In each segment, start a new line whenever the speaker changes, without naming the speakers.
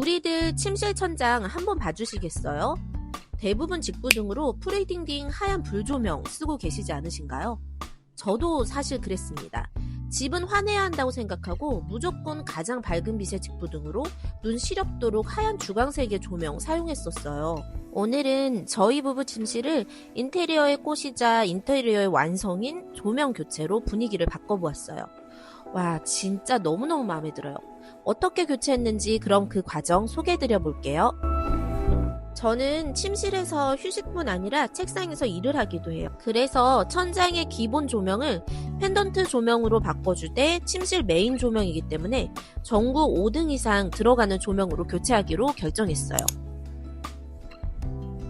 우리들 침실 천장 한번 봐주시겠어요? 대부분 직부등으로 프리딩딩 하얀 불조명 쓰고 계시지 않으신가요? 저도 사실 그랬습니다. 집은 환해야 한다고 생각하고 무조건 가장 밝은 빛의 직부등으로 눈 시렵도록 하얀 주광색의 조명 사용했었어요. 오늘은 저희 부부 침실을 인테리어의 꽃이자 인테리어의 완성인 조명 교체로 분위기를 바꿔보았어요. 와, 진짜 너무너무 마음에 들어요. 어떻게 교체했는지 그럼 그 과정 소개해드려 볼게요. 저는 침실에서 휴식뿐 아니라 책상에서 일을 하기도 해요. 그래서 천장의 기본 조명을 펜던트 조명으로 바꿔줄 때 침실 메인 조명이기 때문에 전구 5등 이상 들어가는 조명으로 교체하기로 결정했어요.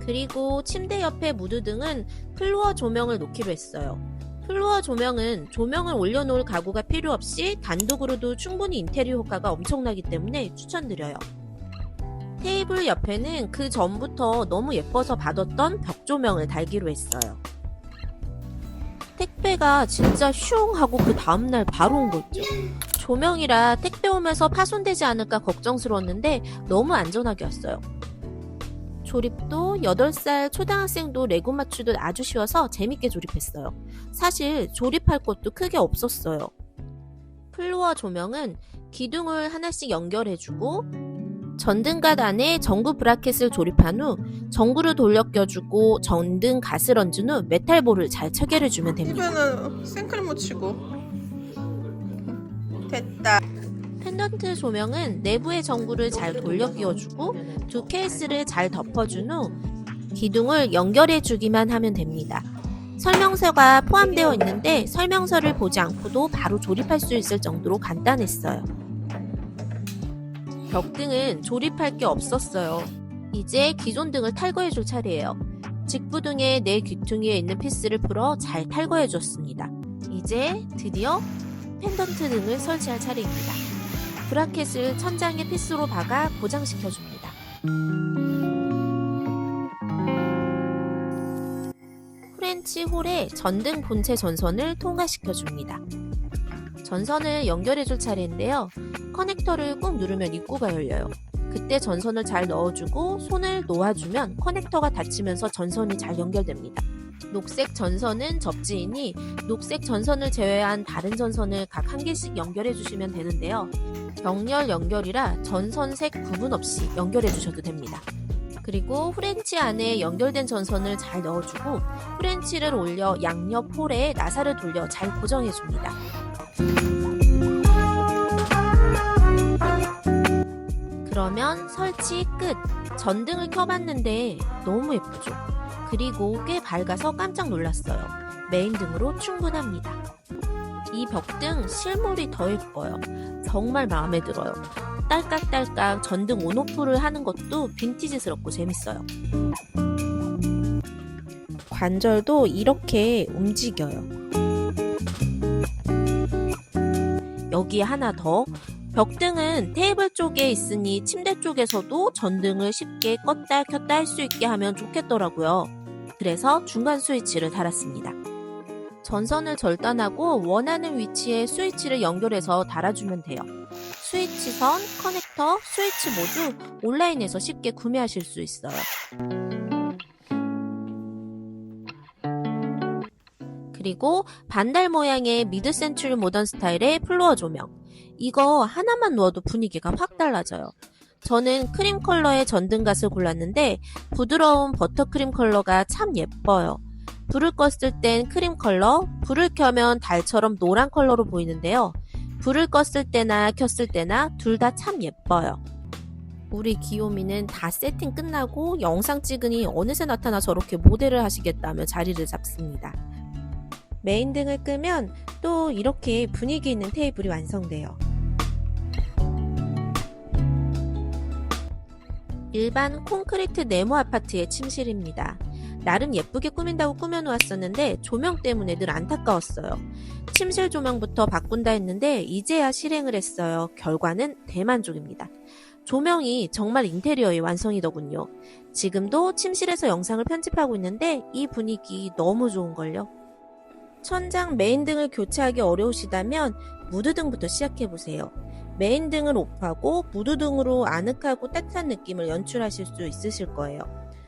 그리고 침대 옆에 무드등은 플로어 조명을 놓기로 했어요. 플로어 조명은 조명을 올려놓을 가구가 필요 없이 단독으로도 충분히 인테리어 효과가 엄청나기 때문에 추천드려요. 테이블 옆에는 그 전부터 너무 예뻐서 받았던 벽 조명을 달기로 했어요. 택배가 진짜 슝 하고 그 다음날 바로 온 거 있죠. 조명이라 택배 오면서 파손되지 않을까 걱정스러웠는데 너무 안전하게 왔어요. 조립도 8살 초등학생도 레고 맞추듯 아주 쉬워서 재밌게 조립했어요. 사실 조립할 것도 크게 없었어요. 플로어 조명은 기둥을 하나씩 연결해주고 전등갓 안에 전구 브라켓을 조립한 후 전구를 돌려 껴주고 전등 갓을 얹은 후 메탈볼을 잘 체결해주면 됩니다.
이거는 생크림 묻히고 됐다
펜던트 조명은 내부의 전구를 잘 돌려 끼워주고 두 케이스를 잘 덮어준 후 기둥을 연결해 주기만 하면 됩니다. 설명서가 포함되어 있는데 설명서를 보지 않고도 바로 조립할 수 있을 정도로 간단했어요. 벽등은 조립할 게 없었어요. 이제 기존 등을 탈거해 줄 차례예요. 직부 등의 네 귀퉁이에 있는 피스를 풀어 잘 탈거해 줬습니다. 이제 드디어 펜던트 등을 설치할 차례입니다. 브라켓을 천장에 피스로 박아 고정시켜 줍니다. 프렌치 홀에 전등 본체 전선을 통과시켜 줍니다. 전선을 연결해 줄 차례인데요. 커넥터를 꾹 누르면 입구가 열려요. 그때 전선을 잘 넣어주고 손을 놓아주면 커넥터가 닫히면서 전선이 잘 연결됩니다. 녹색 전선은 접지이니 녹색 전선을 제외한 다른 전선을 각 한 개씩 연결해 주시면 되는데요. 병렬 연결이라 전선색 구분 없이 연결해 주셔도 됩니다. 그리고 프렌치 안에 연결된 전선을 잘 넣어주고 프렌치를 올려 양옆 홀에 나사를 돌려 잘 고정해 줍니다. 그러면 설치 끝. 전등을 켜봤는데 너무 예쁘죠? 그리고 꽤 밝아서 깜짝 놀랐어요. 메인 등으로 충분합니다. 이 벽등 실물이 더 예뻐요. 정말 마음에 들어요. 딸깍딸깍 전등 온오프를 하는 것도 빈티지스럽고 재밌어요. 관절도 이렇게 움직여요. 여기 하나 더. 벽등은 테이블 쪽에 있으니 침대 쪽에서도 전등을 쉽게 껐다 켰다 할 수 있게 하면 좋겠더라고요. 그래서 중간 스위치를 달았습니다. 전선을 절단하고 원하는 위치에 스위치를 연결해서 달아주면 돼요. 스위치선, 커넥터, 스위치 모두 온라인에서 쉽게 구매하실 수 있어요. 그리고 반달 모양의 미드 센츄리 모던 스타일의 플로어 조명. 이거 하나만 놓아도 분위기가 확 달라져요. 저는 크림 컬러의 전등갓을 골랐는데 부드러운 버터크림 컬러가 참 예뻐요. 불을 껐을 땐 크림 컬러, 불을 켜면 달처럼 노란 컬러로 보이는데요. 불을 껐을 때나 켰을 때나 둘 다 참 예뻐요. 우리 귀요미는 다 세팅 끝나고 영상 찍으니 어느새 나타나 저렇게 모델을 하시겠다며 자리를 잡습니다. 메인 등을 끄면 또 이렇게 분위기 있는 테이블이 완성돼요. 일반 콘크리트 네모 아파트의 침실입니다. 나름 예쁘게 꾸민다고 꾸며놓았었는데 조명 때문에 늘 안타까웠어요. 침실 조명부터 바꾼다 했는데 이제야 실행을 했어요. 결과는 대만족입니다. 조명이 정말 인테리어의 완성이더군요. 지금도 침실에서 영상을 편집하고 있는데 이 분위기 너무 좋은걸요. 천장 메인 등을 교체하기 어려우시다면 무드 등부터 시작해보세요. 메인 등을 오프하고 무드 등으로 아늑하고 따뜻한 느낌을 연출하실 수 있으실 거예요.